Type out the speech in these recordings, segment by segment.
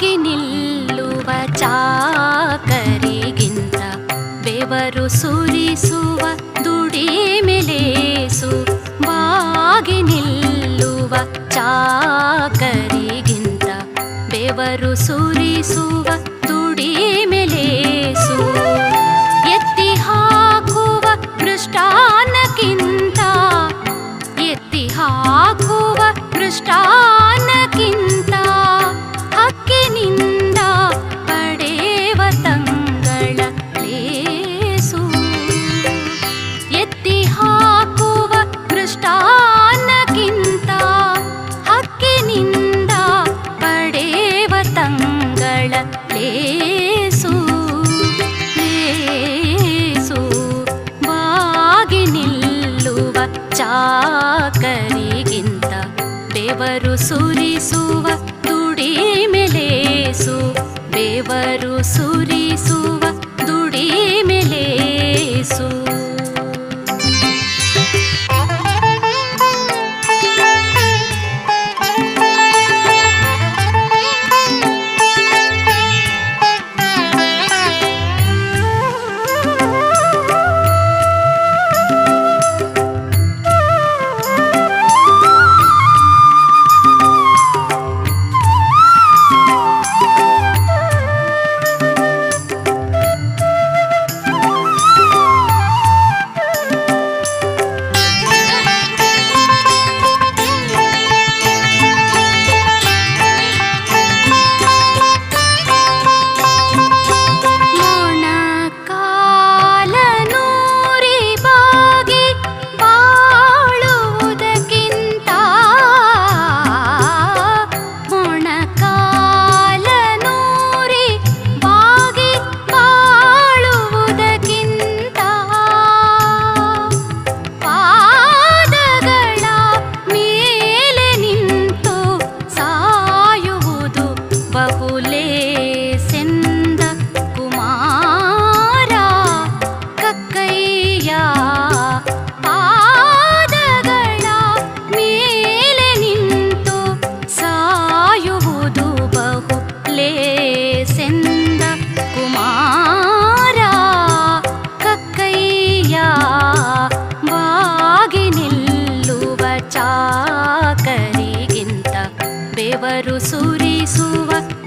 ಆಗಿ ನಿಲ್ಲುವ ಚಾಕರಿಗಿಂತ ಬೆವರು ಸುರಿಸುವ ದುಡಿಮೆಲೇಸು ಬಾಗಿ ನಿಲ್ಲುವ ಚಾಕರಿಗಿಂತ ಬೆವರು ಸುರಿಸುವ ಸುಂದರಿಗಿಂತ ದೇವರು ಸುರಿಸುವ ತುಡಿ ಮೆಲೇಸು ದೇವರು ಸುರಿಸುವ व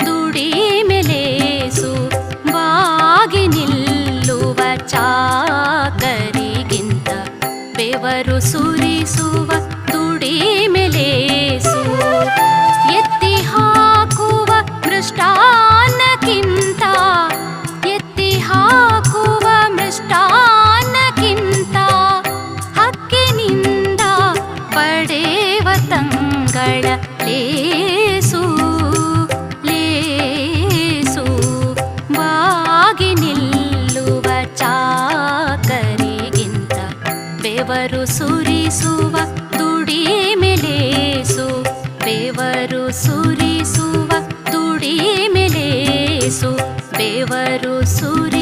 ಬೆವರು ಸುರಿಸುವ ತುಡಿ ಮೇಲೇಸು. ಬೆವರು ಸುರಿಸುವ ತುಡಿ ಮೇಲೇಸು. ಬೆವರು ಸುರಿ